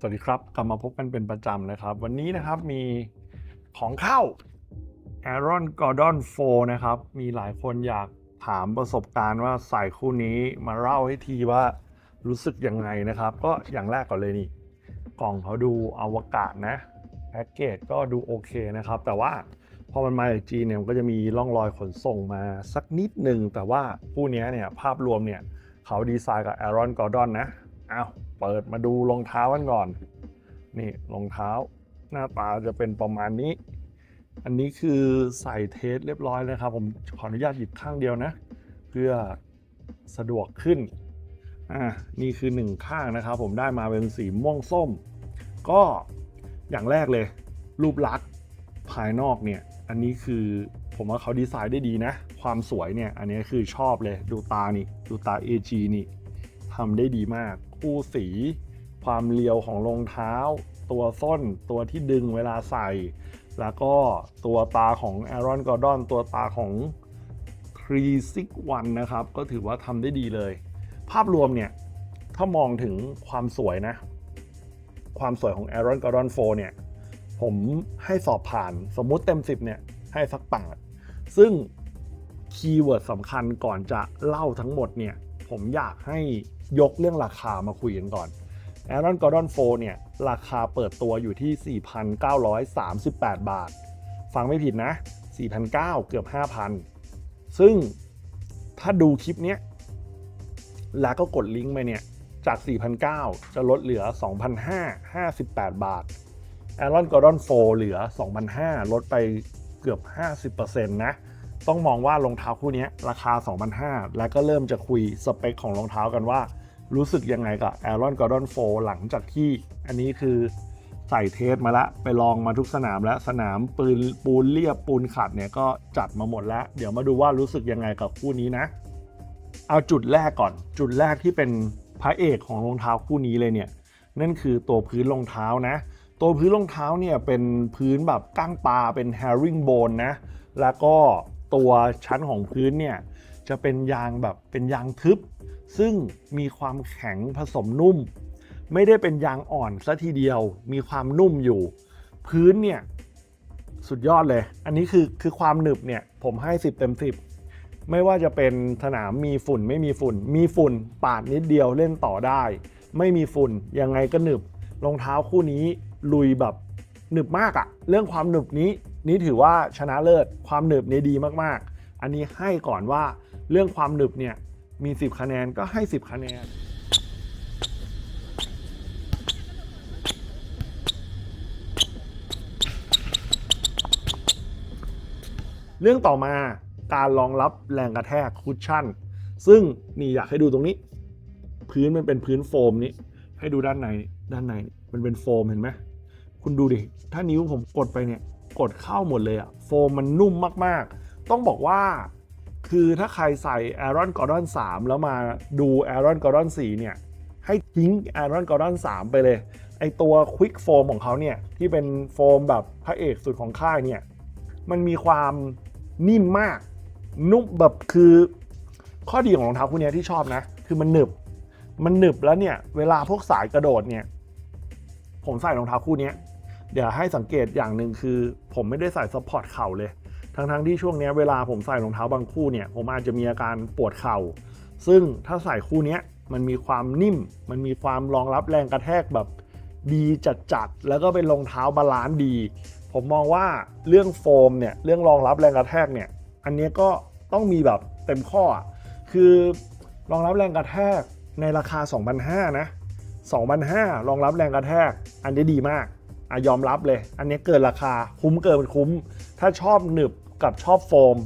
สวัสดีครับ กลับมาพบกันเป็นประจำนะครับ วันนี้นะครับมีของเข้า Aaron Gordon 4 นะครับ มีหลายคนอยากถามประสบการณ์ว่าใส่คู่นี้มาเล่าให้ทีว่ารู้สึกยังไงนะครับ ก็อย่างแรกก่อนเลยนี่ กล่องเขาดูอวกาศนะ แพ็กเกจก็ดูโอเคนะครับ แต่ว่าพอมันมาจากจีนเนี่ยมันก็จะมีร่องรอยขนส่งมาสักนิดหนึ่งแต่ว่าคู่นี้เนี่ยภาพรวมเนี่ยเขาดีไซน์กับ Aaron Gordon นะอ้าว เปิดมาดูรองเท้ากันก่อน นี่รองเท้าหน้าตาจะเป็นประมาณนี้ อันนี้คือใส่เทสเรียบร้อยเลยครับ ผมขออนุญาตหยิบข้างเดียวนะ เพื่อสะดวกขึ้น อ่า นี่คือหนึ่งข้างนะครับ ผมได้มาเป็นสีม่วงส้ม ก็อย่างแรกเลย รูปลักษณ์ภายนอกเนี่ย อันนี้คือผมว่าเขาดีไซน์ได้ดีนะ ความสวยเนี่ย อันนี้คือชอบเลย ดูตานี่ ดูตา AG นี่ทำได้ดีมาก คู่สี ความเรียวของรองเท้า ตัวส้นตัวที่ดึงเวลาใส่ แล้วก็ตัวตาของ Aaron Gordon ตัวตาของ c r e e s i c One นะครับ ก็ถือว่าทำได้ดีเลย ภาพรวมเนี่ย ถ้ามองถึงความสวยนะ ความสวยของ Aaron Gordon 4เนี่ย ผมให้สอบผ่านสมมุติเต็ม 10 เนี่ย ให้สักแปดซึ่งคีย์เวิร์ดสำคัญก่อนจะเล่าทั้งหมดเนี่ย ผมอยากให้ยกเรื่องราคามาคุยกันก่อน Aaron Gordon 4เนี่ย ราคาเปิดตัวอยู่ที่ 4,938 บาท ฟังไม่ผิดนะ 4,900 เกือบ 5,000 ซึ่งถ้าดูคลิปเนี้ย แล้วก็กดลิงก์ไปเนี่ย จาก 4,900 จะลดเหลือ 2,558 บาท Aaron Gordon 4เหลือ 2,500 ลดไปเกือบ 50%นะ ต้องมองว่ารองเท้าคู่นี้ราคา 2,500 แล้วก็เริ่มจะคุยสเปคของรองเท้ากันว่า รู้สึกยังไงกับ Aaron Gordon 4 หลังจากที่อันนี้คือใส่เทสมาแล้วไปลองมาทุกสนามแล้วสนามปืนปูนเรียบปูนขัดเนี่ยก็จัดมาหมดแล้ว เดี๋ยวมาดูว่ารู้สึกยังไงกับคู่นี้นะ เอาจุดแรกก่อน จุดแรกที่เป็นพระเอกของรองเท้าคู่นี้เลยเนี่ยนั่นคือตัวพื้นรองเท้านะ ตัวพื้นรองเท้าเนี่ยเป็นพื้นแบบก้างปลาเป็น herringbone นะ แล้วก็ ตัวชั้นของพื้นเนี่ยจะเป็นยางแบบเป็นยางทึบ ซึ่งมีความแข็งผสมนุ่ม ไม่ได้เป็นยางอ่อนซะทีเดียว มีความนุ่มอยู่ พื้นเนี่ยสุดยอดเลย อันนี้คือคือความหนึบเนี่ยผมให้ 10 เต็ม 10 ไม่ว่าจะเป็นสนามมีฝุ่นไม่มีฝุ่น มีฝุ่นปาดนิดเดียวเล่นต่อได้ ไม่มีฝุ่นยังไงก็หนึบรองเท้าคู่นี้ลุยแบบหนึบมากอะเรื่องความหนึบนี้ นี่ถือว่าชนะเลิศความหนึบเนี่ยดีมากๆ อันนี้ให้ก่อนว่าเรื่องความหนึบเนี่ยมี 10 คะแนนก็ให้ 10 คะแนน เรื่องต่อมาการรองรับแรงกระแทกคุชชั่น ซึ่งนี่อยากให้ดูตรงนี้ พื้นมันเป็นพื้นโฟมนี้ ให้ดูด้านในด้านในมันเป็นโฟมเห็นไหมคุณดูดิ ถ้านิ้วผมกดไปเนี่ย กดเข้าหมดเลยอะโฟมมันนุ่มมากๆ ต้องบอกว่าคือถ้าใครใส่ Aaron Gordon 3 แล้วมาดู Aaron Gordon 4 เนี่ย ให้ทิ้ง Aaron Gordon 3 ไปเลย ไอตัว Quick Foam ของเขาเนี่ย ที่เป็นโฟมแบบพระเอกสุดของค่ายเนี่ย มันมีความนิ่มมาก นุ่มแบบคือข้อดีของรองเท้าคู่นี้ที่ชอบนะ คือมันหนึบ มันหนึบแล้วเนี่ย เวลาพวกสายกระโดดเนี่ย ผมใส่รองเท้าคู่นี้ เดี๋ยวให้สังเกตอย่างหนึ่งคือ ผมไม่ได้ใส่ซัพพอร์ตเข่าเลย ทั้งๆที่ช่วงนี้เวลาผมใส่รองเท้าบางคู่เนี่ย ผมอาจจะมีอาการปวดเข่า ซึ่งถ้าใส่คู่นี้มันมีความนิ่ม มันมีความรองรับแรงกระแทกแบบดีจัดๆ แล้วก็เป็นรองเท้าบาลานซ์ดี ผมมองว่าเรื่องโฟมเนี่ย เรื่องรองรับแรงกระแทกเนี่ย อันนี้ก็ต้องมีแบบเต็มข้อ คือรองรับแรงกระแทกในราคา 2,500นะ2,500รองรับแรงกระแทก อันนี้ดีมาก อะยอมรับเลย อันนี้เกินราคาคุ้มเกินคุ้ม ถ้าชอบหนึบกับชอบโฟม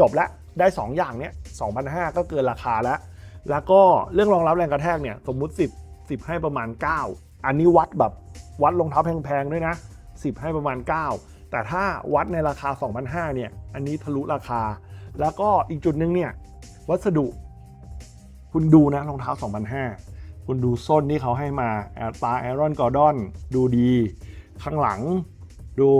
จบละได้ 2 อย่างเนี้ย2,500 ก็เกินราคาแล้ว แล้วก็เรื่องรองรับแรงกระแทกเนี่ยสมมุติ 10 10 ให้ประมาณ 9 อันนี้วัดแบบวัดรองเท้าแพงๆด้วยนะ 10 ให้ประมาณ 9 แต่ถ้าวัดในราคา 2,500เนี่ยอันนี้ทะลุราคา แล้วก็อีกจุดหนึงเนี่ยวัสดุ คุณดูนะรองเท้า 2,500คุณดูส้นที่เขาให้มาแอตาแอรอนกอร์ดอนดูดี ข้างหลังดู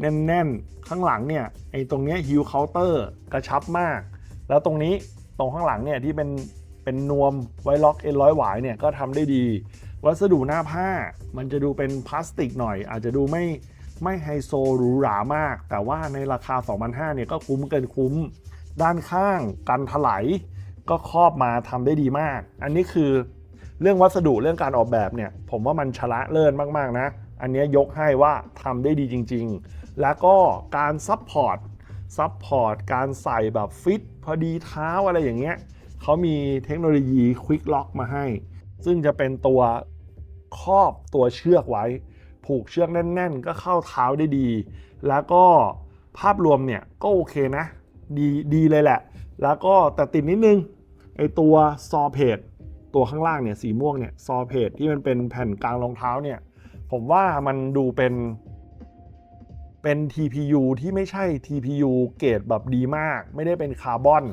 แน่นๆ ข้างหลังเนี่ยไอ้ตรงเนี้ฮิวเคาน์เตอร์กระชับมาก แล้วตรงนี้ตรงข้างหลังเนี่ยที่เป็นเป็นนวมไวล็อกเอ็นร้อยหวายเนี่ยก็ทำได้ดี วัสดุหน้าผ้ามันจะดูเป็นพลาสติกหน่อย อาจจะดูไม่ไม่ไฮโซหรูหรามาก แต่ว่าในราคา 2,500เนี่ยก็คุ้มเกินคุ้ม ด้านข้างกันถลายก็ครอบมาทำได้ดีมาก อันนี้คือเรื่องวัสดุเรื่องการออกแบบเนี่ย ผมว่ามันชนะเลิศมาก ๆ นะ อันนี้ยกให้ว่าทำได้ดีจริง ๆ แล้วก็การซัพพอร์ตซัพพอร์ตการใส่แบบฟิตพอดีเท้าอะไรอย่างเงี้ยเขามีเทคโนโลยีควิกล็อกมาให้ ซึ่งจะเป็นตัวครอบตัวเชือกไว้ ผูกเชือกแน่น ๆ ก็เข้าเท้าได้ดี แล้วก็ภาพรวมเนี่ยก็โอเคนะ ดีดีเลยแหละ แล้วก็แต่ติดนิดนึงไอตัวซอเพจตัวข้างล่างเนี่ยสีม่วงเนี่ยซอเพจที่มันเป็นแผ่นกลางรองเท้าเนี่ย ผมว่ามันดูเป็นเป็น TPU ที่ไม่ใช่ TPU เกรดแบบดีมาก ไม่ได้เป็นคาร์บอน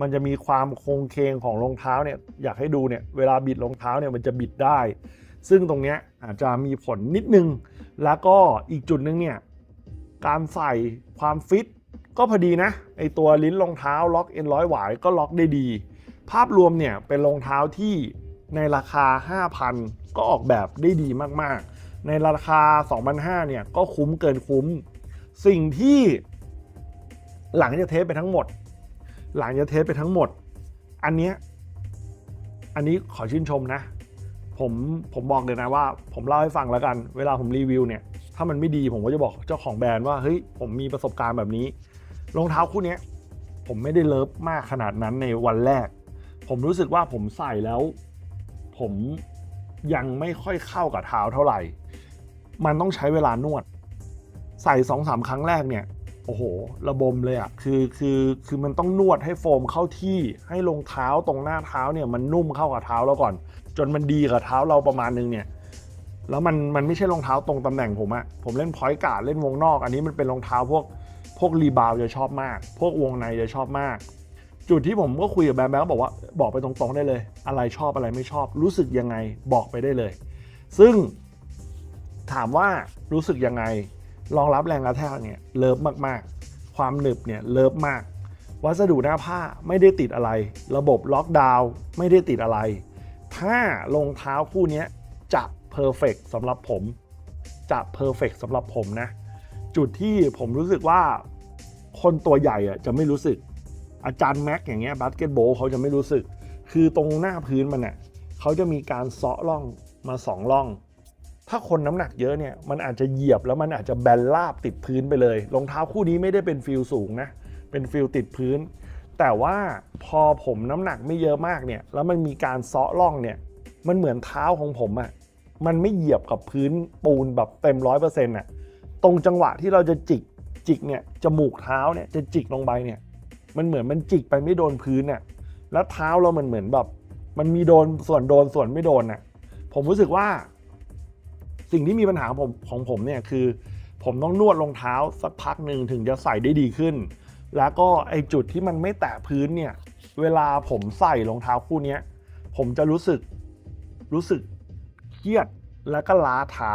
มันจะมีความโครงเคงของรองเท้าเนี่ย อยากให้ดูเนี่ย เวลาบิดรองเท้าเนี่ยมันจะบิดได้ ซึ่งตรงเนี้ยอาจจะมีผลนิดนึง แล้วก็อีกจุดนึงเนี่ย การใส่ความฟิตก็พอดีนะ ไอตัวลิ้นรองเท้าล็อกเอ็นร้อยหวายก็ล็อกได้ดี ภาพรวมเนี่ยเป็นรองเท้าที่ในราคา 5,000 ก็ออกแบบได้ดีมากๆ ในราคา 2,500เนี่ยก็คุ้มเกินคุ้ม สิ่งที่หลังจากเทสไปทั้งหมด หลังจากเทสไปทั้งหมด อันเนี้ยอันนี้ขอชื่นชมนะ ผมผมบอกเลยนะว่า ผมเล่าให้ฟังแล้วกัน เวลาผมรีวิวเนี่ย ถ้ามันไม่ดีผมก็จะบอกเจ้าของแบรนด์ว่าเฮ้ยผมมีประสบการณ์แบบนี้รองเท้าคู่เนี้ยผมไม่ได้เลิฟมากขนาดนั้นในวันแรก ผมรู้สึกว่าผมใส่แล้ว ผม ยังไม่ค่อยเข้ากับเท้าเท่าไหร่ มันต้องใช้เวลานวด ใส่สองสามครั้งแรกเนี่ย โอ้โห ระบมเลยอะ่ะคือคือคือมันต้องนวดให้โฟมเข้าที่ให้รองเท้าตรงหน้าเท้าเนี่ยมันนุ่มเข้ากับเท้าเราก่อน จนมันดีกับเท้าเราประมาณนึงเนี่ยแล้วมันมันไม่ใช่รองเท้าตรงตำแหน่งผมอะผมเล่นพอยต์การ์ดเล่นวงนอก อันนี้มันเป็นรองเท้าพวกพวกรีบาวจะชอบมาก พวกวงในจะชอบมาก จุดที่ผมก็คุยกับแบมแบมก็บอกว่าบอกไปตรงๆได้เลย อะไรชอบอะไรไม่ชอบ รู้สึกยังไงบอกไปได้เลย ซึ่งถามว่ารู้สึกยังไงรองรับแรงกระแทกเนี่ยเลิฟมากๆ ความหนึบเนี่ยเลิฟมาก วัสดุหน้าผ้าไม่ได้ติดอะไร ระบบล็อกดาวน์ไม่ได้ติดอะไร ถ้ารองเท้าคู่นี้จะเพอร์เฟกสำหรับผม จะเพอร์เฟกสำหรับผมนะ จุดที่ผมรู้สึกว่าคนตัวใหญ่อะจะไม่รู้สึก อาจารย์แม็กอย่างเงี้ยบาสเกตบอลเขาจะไม่รู้สึก คือตรงหน้าพื้นมันเนี่ยเขาจะมีการเซาะร่องมาสองร่อง ถ้าคนน้ำหนักเยอะเนี่ยมันอาจจะเหยียบแล้วมันอาจจะแบนราบติดพื้นไปเลยรองเท้าคู่นี้ไม่ได้เป็นฟิลสูงนะเป็นฟิลติดพื้น แต่ว่าพอผมน้ำหนักไม่เยอะมากเนี่ยแล้วมันมีการเซาะร่องเนี่ยมันเหมือนเท้าของผมอะ่ะมันไม่เหยียบกับพื้นปูนแบบเต็มร้อยเปอร์เซ็นต์อะตรงจังหวะที่เราจะจิกจิกเนี่ยจมูกเท้าเนี่ยจะจิกลงไปเนี่ย มันเหมือนมันจิกไปไม่โดนพื้นน่ะแล้วเท้าเรามันเหมือนแบบ มันมีโดนส่วนโดนส่วนไม่โดนน่ะผมรู้สึกว่า สิ่งที่มีปัญหาของผมของผมเนี่ยคือ ผมต้องนวดรองเท้าสักพักหนึ่งถึงจะใส่ได้ดีขึ้น แล้วก็ไอจุดที่มันไม่แตะพื้นเนี่ย เวลาผมใส่รองเท้าคู่นี้ผมจะรู้สึกรู้สึกเครียดแล้วก็ล้าเท้า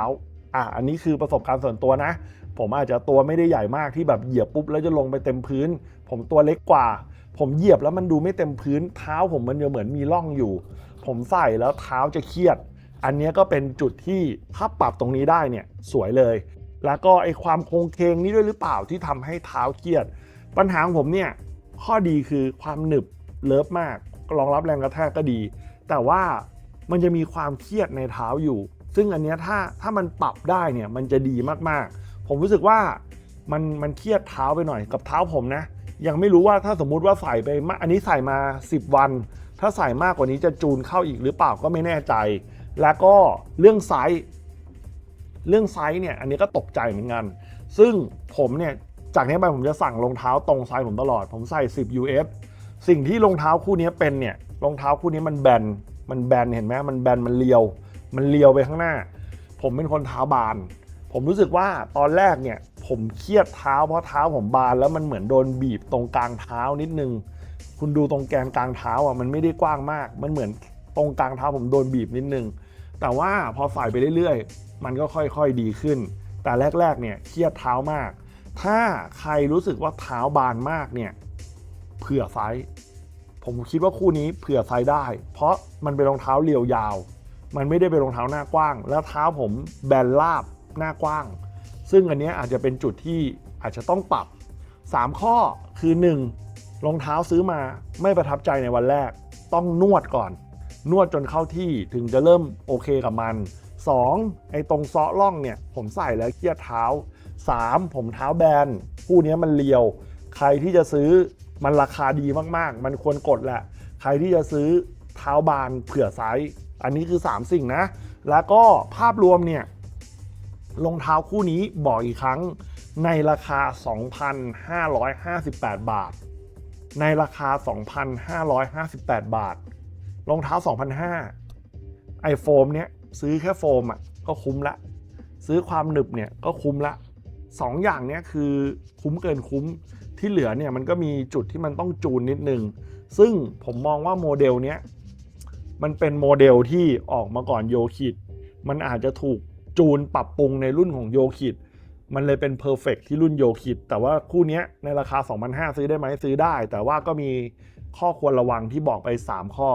อะ อันนี้คือประสบการณ์ส่วนตัวนะ ผมอาจจะตัวไม่ได้ใหญ่มากที่แบบเหยียบปุ๊บแล้วจะลงไปเต็มพื้น ผมตัวเล็กกว่า ผมเหยียบแล้วมันดูไม่เต็มพื้นเท้าผมมันจะเหมือนมีร่องอยู่ ผมใส่แล้วเท้าจะเครียด อันนี้ก็เป็นจุดที่ถ้าปรับตรงนี้ได้เนี่ยสวยเลย แล้วก็ไอความโคงเคงนี้ด้วยหรือเปล่าที่ทำให้เท้าเครียด ปัญหาของผมเนี่ยข้อดีคือความหนึบเลิฟมากรองรับแรงกระแทกก็ดี แต่ว่ามันจะมีความเครียดในเท้าอยู่ ซึ่งอันนี้ถ้าถ้ามันปรับได้เนี่ยมันจะดีมากๆ ผมรู้สึกว่ามันมันเครียดเท้าไปหน่อยกับเท้าผมนะ ยังไม่รู้ว่าถ้าสมมุติว่าใส่ไปมากอันนี้ใส่มา 10 วัน ถ้าใส่มากกว่านี้จะจูนเข้าอีกหรือเปล่าก็ไม่แน่ใจ แล้วก็เรื่องไซส์เรื่องไซส์เนี่ยอันนี้ก็ตกใจเหมือนกัน ซึ่งผมเนี่ยจากนี้ไปผมจะสั่งรองเท้าตรงไซส์ผมตลอด ผมใส่ 10 US สิ่งที่รองเท้าคู่นี้เป็นเนี่ยรองเท้าคู่นี้มันแบน มันแบนเห็นไหมมันแบนมันเลียว มันเลียวไปข้างหน้า ผมเป็นคนเท้าบาน ผมรู้สึกว่าตอนแรกเนี่ย ผมเครียดเท้าเพราะเท้าผมบานแล้วมันเหมือนโดนบีบตรงกลางเท้านิดนึง คุณดูตรงแกนกลางเท้าอะมันไม่ได้กว้างมาก มันเหมือนตรงกลางเท้าผมโดนบีบนิดนึง แต่ว่าพอใส่ไปเรื่อยๆ มันก็ค่อยๆดีขึ้น แต่แรกๆเนี่ยเครียดเท้ามาก ถ้าใครรู้สึกว่าเท้าบานมากเนี่ยเผื่อไซส์ผมคิดว่าคู่นี้เผื่อไซส์ได้ เพราะมันเป็นรองเท้าเรียวยาว มันไม่ได้เป็นรองเท้าหน้ากว้าง แล้วเท้าผมแบนราบหน้ากว้าง ซึ่งอันนี้อาจจะเป็นจุดที่อาจจะต้องปรับ 3 ข้อคือ 1. รองเท้าซื้อมาไม่ประทับใจในวันแรก ต้องนวดก่อน นวดจนเข้าที่ถึงจะเริ่มโอเคกับมัน 2. ไอ้ตรงซ้อล่องเนี่ย ผมใส่แล้วเครียดเท้า 3. ผมเท้าแบนคู่นี้มันเลียว ใครที่จะซื้อมันราคาดีมากๆ มันควรกดแหละ ใครที่จะซื้อเท้าบานเผื่อไซส์อันนี้คือ 3 สิ่งนะ แล้วก็ภาพรวมเนี่ย รองเท้าคู่นี้บอกอีกครั้งในราคา 2,558 บาท ในราคา 2,558 บาท รองเท้า 2,500ไอโฟมเนี่ยซื้อแค่โฟมอะก็คุ้มละ ซื้อความหนึบเนี่ยก็คุ้มละสองอย่างเนี้ยคือคุ้มเกินคุ้มที่เหลือเนี่ยมันก็มีจุดที่มันต้องจูนนิดนึง ซึ่งผมมองว่าโมเดลเนี้ยมันเป็นโมเดลที่ออกมาก่อนโยคิด มันอาจจะถูก จูนปรับปรุงในรุ่นของโยคิดมันเลยเป็นเพอร์เฟกที่รุ่นโยคิด แต่ว่าคู่นี้ในราคา 2,500 ซื้อได้ไหมซื้อได้ แต่ว่าก็มีข้อควรระวังที่บอกไป 3 ข้อ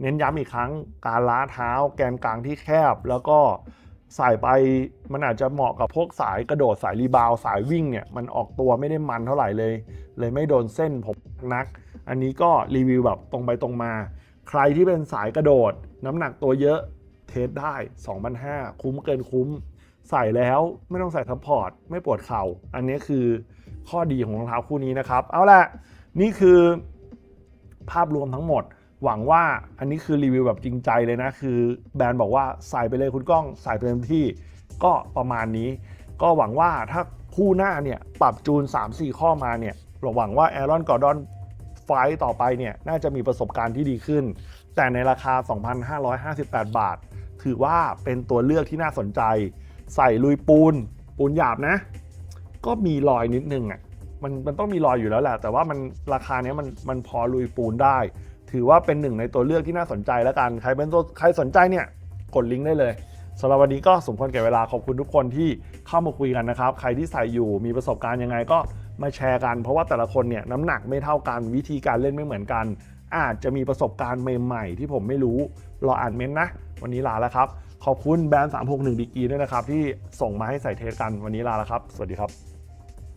เน้นย้ำอีกครั้งการล้าเท้า แกนกลางที่แคบ แล้วก็ใส่ไปมันอาจจะเหมาะกับพวกสายกระโดดสายรีบาวสายวิ่งเนี่ยมันออกตัวไม่ได้มันเท่าไหร่เลย เลยไม่โดนเส้นผมนัก อันนี้ก็รีวิวแบบตรงไปตรงมา ใครที่เป็นสายกระโดด น้ำหนักตัวเยอะ ทสได้ 2,500 คุ้มเกินคุ้ม ใส่แล้วไม่ต้องใส่ซัพพอร์ต ไม่ปวดเข่า อันนี้คือข้อดีของรองเท้าคู่นี้นะครับ เอาละนี่คือภาพรวมทั้งหมด หวังว่าอันนี้คือรีวิวแบบจริงใจเลยนะ คือแบรนด์บอกว่าใส่ไปเลยคุณก้องใส่ไปเต็มที่ก็ประมาณนี้ ก็หวังว่าถ้าคู่หน้าเนี่ยปรับจูน 3-4 ข้อมาเนี่ยเราหวังว่าแอรอนกอร์ดอนไฟต์ต่อไปเนี่ยน่าจะมีประสบการณ์ที่ดีขึ้น แต่ในราคา 2,558 บาท ถือว่าเป็นตัวเลือกที่น่าสนใจ ใส่ลุยปูน ปูนหยาบนะ ก็มีรอยนิดนึงอะมันมันต้องมีรอยอยู่แล้วแหละ แต่ว่ามันราคาเนี้ยมันมันพอลุยปูนได้ ถือว่าเป็นหนึ่งในตัวเลือกที่น่าสนใจแล้วกัน ใครเป็นตัวใครสนใจเนี่ยกดลิงก์ได้เลยสำหรับวันนี้ก็สมควรแก่เวลาขอบคุณทุกคนที่เข้ามาคุยกันนะครับ ใครที่ใส่อยู่มีประสบการณ์ยังไงก็มาแชร์กัน เพราะว่าแต่ละคนเนี่ยน้ำหนักไม่เท่ากันวิธีการเล่นไม่เหมือนกัน อาจจะมีประสบการณ์ใหม่ ๆ ที่ผมไม่รู้รออ่านเม้นต์นะ วันนี้ลาแล้วครับ ขอบคุณแบรนด์ 361ดีกีด้วยนะครับ ที่ส่งมาให้ใส่เทสกันวันนี้ลาแล้วครับ สวัสดีครับ